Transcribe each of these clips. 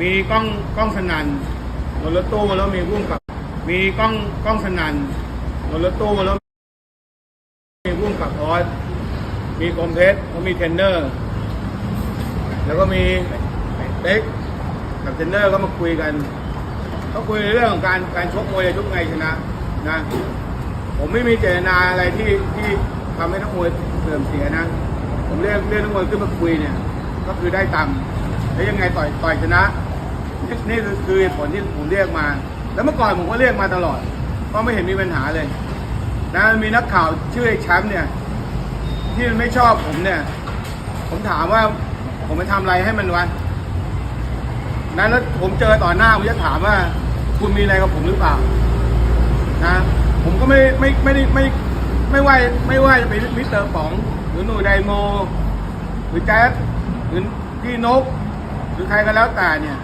มีกล้องกล้องสนั่นบนรถตู้แล้วมีพุ่มกับ มีกล้องกล้องสนั่นบนรถตู้แล้วมีพุ่มกับออสมีคมเพชรแล้วมีเทรนเนอร์ แล้วก็มีเป๊กกับเทรนเนอร์ก็มาคุยกันเขาคุยในเรื่องของการการชกมวยจะชกไงชนะนะ ผมไม่มีเจตนาอะไรที่ที่ทำให้นักมวยเสื่อมเสียนะ ผมเรียกเรียกนักมวยขึ้นมาคุยเนี่ย ก็คือได้ตังค์แล้วยังไงต่อยต่อยชนะ นี่คือเหตุผลที่ผมเรียกมา แล้วเมื่อก่อนผมก็เรียกมาตลอด ก็ไม่เห็นมีปัญหาเลย นะมีนักข่าวชื่อไอ้แชมป์เนี่ย ที่มันไม่ชอบผมเนี่ย ผมถามว่าผมไปทำอะไรให้มันวะนั้นแล้วผมเจอต่อหน้าผมจะถามว่า คุณมีอะไรกับผมหรือเปล่า นะ ผมก็ไม่ไม่ไม่ได้ไม่ไม่ว่าไม่ว่าจะเป็นมิสเตอร์ป๋อง หรือหนูไดโม หรือแจ๊สหรือพี่นก หรือใครก็แล้วแต่เนี่ย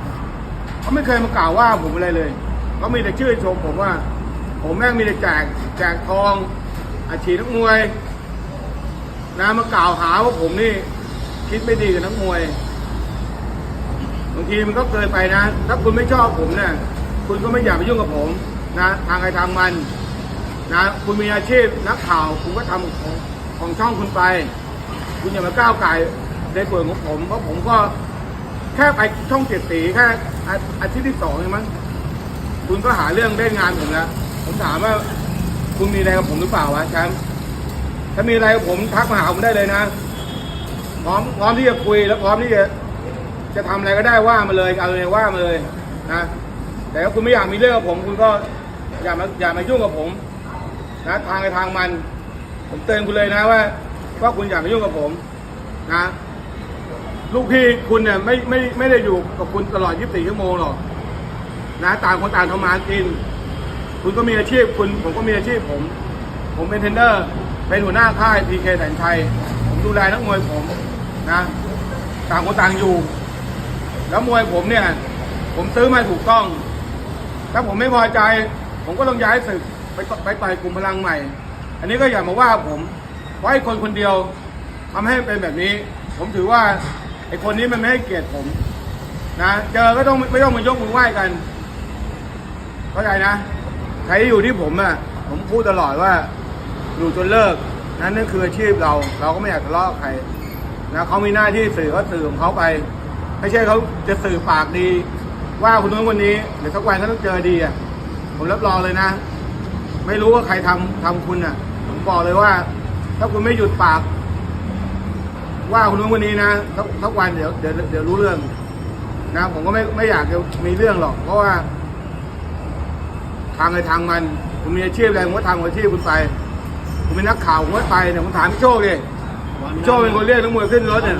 เขาไม่เคยมากล่าวว่าผมอะไรเลยเขามีแต่ชื่อชมผมว่า ผมแม่งมีแต่แจกแจกทองอาชีพนักมวยนะมากล่าวหาว่าผมนี่ คิดไม่ดีกับนักมวยบางทีมันก็เกินไปนะ ถ้าคุณไม่ชอบผมเนี่ยคุณก็ไม่อยากไปยุ่งกับผมนะทางใครทางมันนะคุณมีอาชีพนักข่าวคุณก็ทำของของช่องคุณไป คุณอย่ามาก้าวไก่ในส่วนของผมเพราะผมก็แค่ไปช่องเจ็ดสีแค่ อาอาทิตย์ที่สองเองมั้งคุณก็หาเรื่องเล่นงานผมแล้วผมถามว่า คุณมีอะไรกับผมหรือเปล่าวะแชมป์ถ้ามีอะไรกับผมทักมาหาผมได้เลยนะ พร้อมพร้อมที่จะคุยแล้วพร้อมที่จะ จะทำอะไรก็ได้ว่ามาเลยเอาเลยว่ามาเลยนะแต่ถ้าคุณไม่อยากมีเรื่องกับผม คุณก็อย่ามาอย่ามายุ่งกับผม นะทางไปทางมัน ผมเตือนคุณเลยนะว่าว่าคุณอย่ามายุ่งกับผม นะ ลูกพี่คุณเนี่ยไม่ไม่ไม่ได้อยู่กับคุณตลอด 24 ชั่วโมงหรอกนะต่างคนต่างทำมาหากิน คุณก็มีอาชีพคุณ ผมก็มีอาชีพผม ผมเป็นเทรนเนอร์ เป็นหัวหน้าค่ายพีเคแสนชัย ผมดูแลนักมวยผมนะต่างคนต่างอยู่ แล้วมวยผมเนี่ย ผมซื้อมาถูกต้อง ถ้าผมไม่พอใจ ผมก็ต้องย้ายศึกไปไปต่อยกลุ่มพลังใหม่ อันนี้ก็อย่ามาว่าผมเพราะไอ้คนคนเดียวทำให้เป็นแบบนี้ ผมถือว่า อ้คนนี้มันไม่ให้เกียรติผมนะเจอก็ต้องไม่ต้องมายกมือไหว้กัน เข้าใจนะใครที่อยู่ที่ผมอะ ผมพูดตลอดว่าอยู่จนเลิก นั่นนั่นคืออาชีพเรา เราก็ไม่อยากทะเลาะใครนะเขามีหน้าที่สื่อก็สื่อของเขาไป ไม่ใช่เขาจะสื่อปากดี ว่าคนนู้นคนนี้เดี๋ยวสักวันเขาต้องเจอดีอะผมรับรองเลยนะ ไม่รู้ว่าใครทำทำคุณอะ ผมบอกเลยว่า ถ้าคุณไม่หยุดปาก ว่าคนนู้นคนนี้นะสักสักวันเดี๋ยวเดี๋ยวเดี๋ยวรู้เรื่อง นะ ผมก็ไม่ไม่อยากจะมีเรื่องหรอก เพราะว่า ทางในทางมันคุณมีอาชีพอะไรผมก็ทำอาชีพคุณไปคุณเป็นนักข่าวผมก็ไปเนี่ยผมถามพี่โชคดิพี่โชคเป็นคนเรียกนักมวยขึ้นรถตอเนี่ย